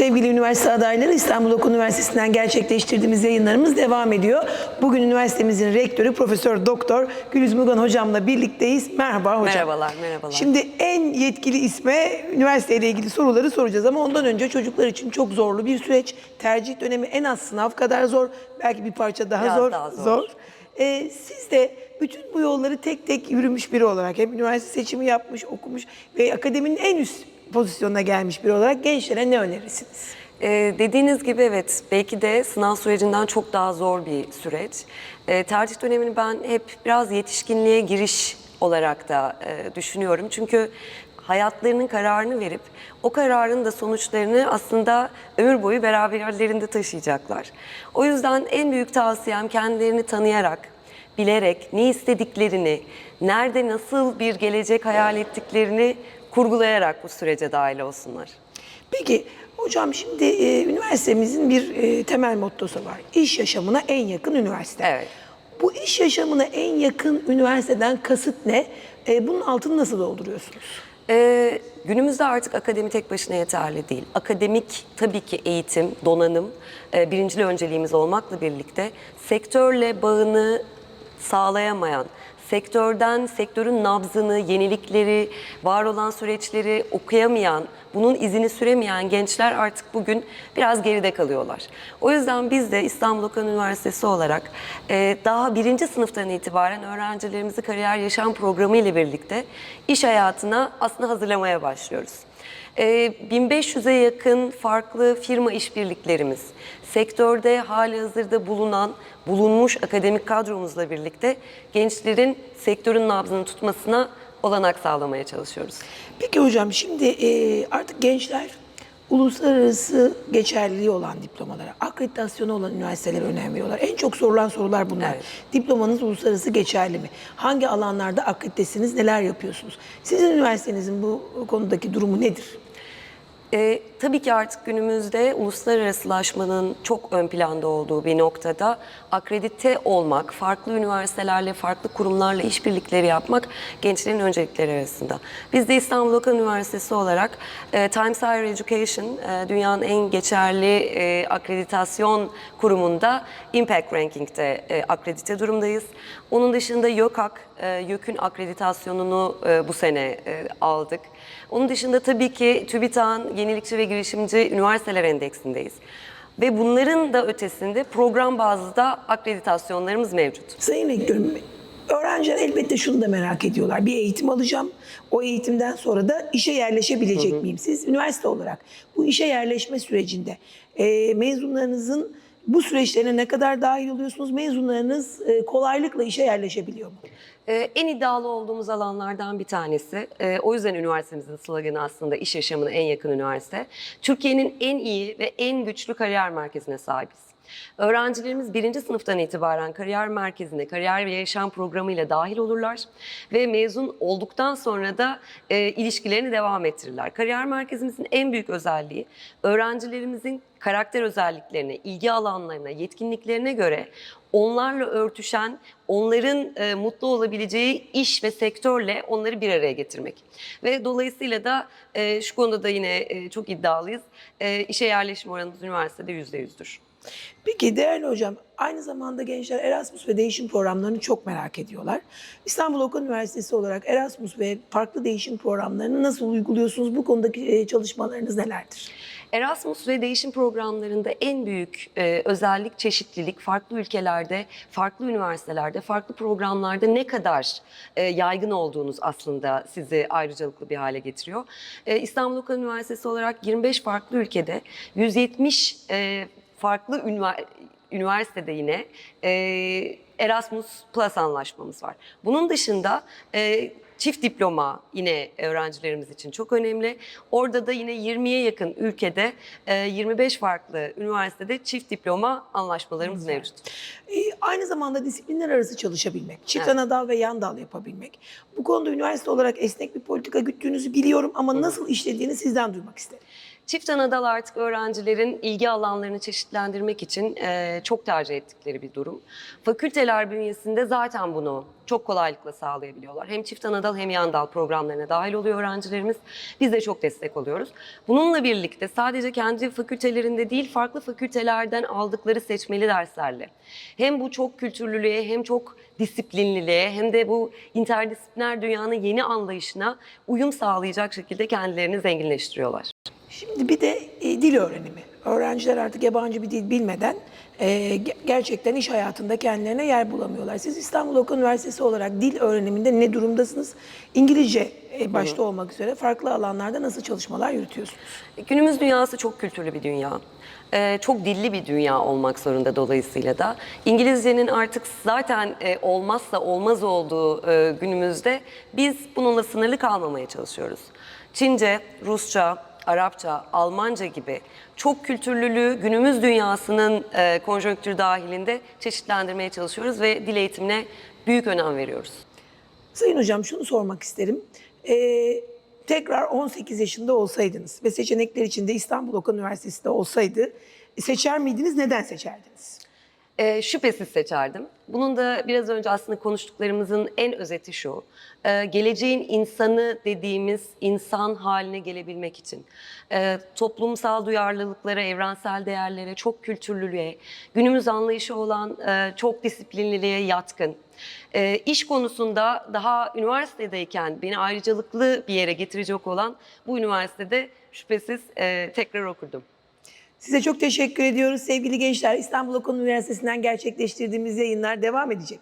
Sevgili üniversite adayları İstanbul Okul Üniversitesi'nden gerçekleştirdiğimiz yayınlarımız devam ediyor. Bugün üniversitemizin rektörü Profesör Doktor Gülüz Mugan hocamla birlikteyiz. Merhaba hocam. Merhabalar, merhabalar. Şimdi en yetkili isme üniversiteyle ilgili soruları soracağız ama ondan önce çocuklar için çok zorlu bir süreç. Tercih dönemi en az sınav kadar zor. Belki bir parça daha Biraz zor. daha zor. Ee, siz de bütün bu yolları tek tek yürümüş biri olarak hem üniversite seçimi yapmış, okumuş ve akademinin en üst pozisyonuna gelmiş biri olarak gençlere ne önerirsiniz? Ee, dediğiniz gibi evet belki de sınav sürecinden çok daha zor bir süreç. Ee, tercih dönemini ben hep biraz yetişkinliğe giriş olarak da e, düşünüyorum. Çünkü hayatlarının kararını verip o kararın da sonuçlarını aslında ömür boyu beraberlerinde taşıyacaklar. O yüzden en büyük tavsiyem kendilerini tanıyarak, bilerek ne istediklerini, nerede nasıl bir gelecek hayal ettiklerini kurgulayarak bu sürece dahil olsunlar. Peki hocam şimdi e, üniversitemizin bir e, temel mottosu var. İş yaşamına en yakın üniversite. Evet. Bu iş yaşamına en yakın üniversiteden kasıt ne? E, bunun altını nasıl dolduruyorsunuz? Ee, günümüzde artık akademi tek başına yeterli değil. Akademik tabii ki eğitim, donanım e, birincil önceliğimiz olmakla birlikte sektörle bağını sağlayamayan, sektörden sektörün nabzını, yenilikleri, var olan süreçleri okuyamayan, bunun izini süremeyen gençler artık bugün biraz geride kalıyorlar. O yüzden biz de İstanbul Okan Üniversitesi olarak e, daha birinci sınıftan itibaren öğrencilerimizi kariyer yaşam programı ile birlikte iş hayatına aslında hazırlamaya başlıyoruz. E, 1500'e yakın farklı firma işbirliklerimiz, sektörde hali hazırda bulunan, bulunmuş akademik kadromuzla birlikte gençlerin sektörün nabzını tutmasına olanak sağlamaya çalışıyoruz. Peki hocam şimdi e, artık gençler uluslararası geçerliliği olan diplomalara, akreditasyonu olan üniversitelere önem veriyorlar. En çok sorulan sorular bunlar. Evet. Diplomanız uluslararası geçerli mi? Hangi alanlarda akreditesiniz, neler yapıyorsunuz? Sizin üniversitenizin bu konudaki durumu nedir? Ee, tabii ki artık günümüzde uluslararasılaşmanın çok ön planda olduğu bir noktada akredite olmak, farklı üniversitelerle, farklı kurumlarla işbirlikleri yapmak gençlerin öncelikleri arasında. Biz de İstanbul Okan Üniversitesi olarak e, Times Higher Education, e, dünyanın en geçerli e, akreditasyon kurumunda Impact Ranking'de e, akredite durumdayız. Onun dışında YÖKAK, e, YÖK'ün akreditasyonunu e, bu sene e, aldık. Onun dışında tabii ki TÜBİTAK'ın yenilikçi ve girişimci üniversiteler endeksindeyiz. Ve bunların da ötesinde program bazlı da akreditasyonlarımız mevcut. Sayın Rektörüm, öğrenciler elbette şunu da merak ediyorlar. Bir eğitim alacağım. O eğitimden sonra da işe yerleşebilecek miyim? Siz üniversite olarak bu işe yerleşme sürecinde e, mezunlarınızın bu süreçlerine ne kadar dahil oluyorsunuz? Mezunlarınız e, kolaylıkla işe yerleşebiliyor mu? Ee, en iddialı olduğumuz alanlardan bir tanesi. Ee, o yüzden üniversitemizin sloganı aslında iş yaşamına en yakın üniversite. Türkiye'nin en iyi ve en güçlü kariyer merkezine sahibiz. Öğrencilerimiz birinci sınıftan itibaren kariyer merkezine, kariyer ve yaşam programıyla dahil olurlar ve mezun olduktan sonra da e, ilişkilerini devam ettirirler. Kariyer merkezimizin en büyük özelliği öğrencilerimizin karakter özelliklerine, ilgi alanlarına, yetkinliklerine göre onlarla örtüşen, onların e, mutlu olabileceği iş ve sektörle onları bir araya getirmek. Ve dolayısıyla da e, şu konuda da yine e, çok iddialıyız. E, işe yerleşme oranımız üniversitede yüzde yüzdür. Peki değerli hocam, aynı zamanda gençler Erasmus ve değişim programlarını çok merak ediyorlar. İstanbul Okan Üniversitesi olarak Erasmus ve farklı değişim programlarını nasıl uyguluyorsunuz? Bu konudaki e, çalışmalarınız nelerdir? Erasmus ve değişim programlarında en büyük e, özellik çeşitlilik. Farklı ülkelerde, farklı üniversitelerde, farklı programlarda ne kadar e, yaygın olduğunuz aslında sizi ayrıcalıklı bir hale getiriyor. E, İstanbul Okan Üniversitesi olarak 25 farklı ülkede 170 e, farklı ünivers- üniversitede yine e, Erasmus Plus anlaşmamız var. Bunun dışında e, çift diploma yine öğrencilerimiz için çok önemli. Orada da yine 20'ye yakın ülkede e, 25 farklı üniversitede çift diploma anlaşmalarımız mevcut. E, aynı zamanda disiplinler arası çalışabilmek, çift Evet. ana dal ve yan dal yapabilmek. Bu konuda üniversite olarak esnek bir politika güttüğünüzü biliyorum ama nasıl işlediğini sizden duymak isterim. Çift anadal artık öğrencilerin ilgi alanlarını çeşitlendirmek için e, çok tercih ettikleri bir durum. Fakülteler bünyesinde zaten bunu çok kolaylıkla sağlayabiliyorlar. Hem çift anadal hem yandal programlarına dahil oluyor öğrencilerimiz. Biz de çok destek oluyoruz. Bununla birlikte sadece kendi fakültelerinde değil farklı fakültelerden aldıkları seçmeli derslerle hem bu çok kültürlülüğe hem çok disiplinliliğe hem de bu interdisipliner dünyanın yeni anlayışına uyum sağlayacak şekilde kendilerini zenginleştiriyorlar. Şimdi bir de e, dil öğrenimi. Öğrenciler artık yabancı bir dil bilmeden e, ge- gerçekten iş hayatında kendilerine yer bulamıyorlar. Siz İstanbul Okan Üniversitesi olarak dil öğreniminde ne durumdasınız? İngilizce e, başta olmak üzere farklı alanlarda nasıl çalışmalar yürütüyorsunuz? Günümüz dünyası çok kültürlü bir dünya. Ee, çok dilli bir dünya olmak zorunda dolayısıyla da. İngilizcenin artık zaten e, olmazsa olmaz olduğu e, günümüzde biz bununla sınırlı kalmamaya çalışıyoruz. Çince, Rusça, Arapça, Almanca gibi çok kültürlülüğü günümüz dünyasının e, konjonktürü dahilinde çeşitlendirmeye çalışıyoruz ve dil eğitimine büyük önem veriyoruz. Sayın Hocam şunu sormak isterim. Ee, tekrar 18 yaşında olsaydınız ve seçenekler içinde İstanbul Okan Üniversitesi'de olsaydı seçer miydiniz? Neden seçerdiniz? Ee, şüphesiz seçerdim. Bunun da biraz önce aslında konuştuklarımızın en özeti şu. Ee, geleceğin insanı dediğimiz insan haline gelebilmek için e, toplumsal duyarlılıklara, evrensel değerlere, çok kültürlülüğe, günümüz anlayışı olan e, çok disiplinliliğe yatkın. E, iş konusunda daha üniversitedeyken beni ayrıcalıklı bir yere getirecek olan bu üniversitede şüphesiz e, tekrar okurdum. Size çok teşekkür ediyoruz sevgili gençler. İstanbul Okan Üniversitesi'nden gerçekleştirdiğimiz yayınlar devam edecek.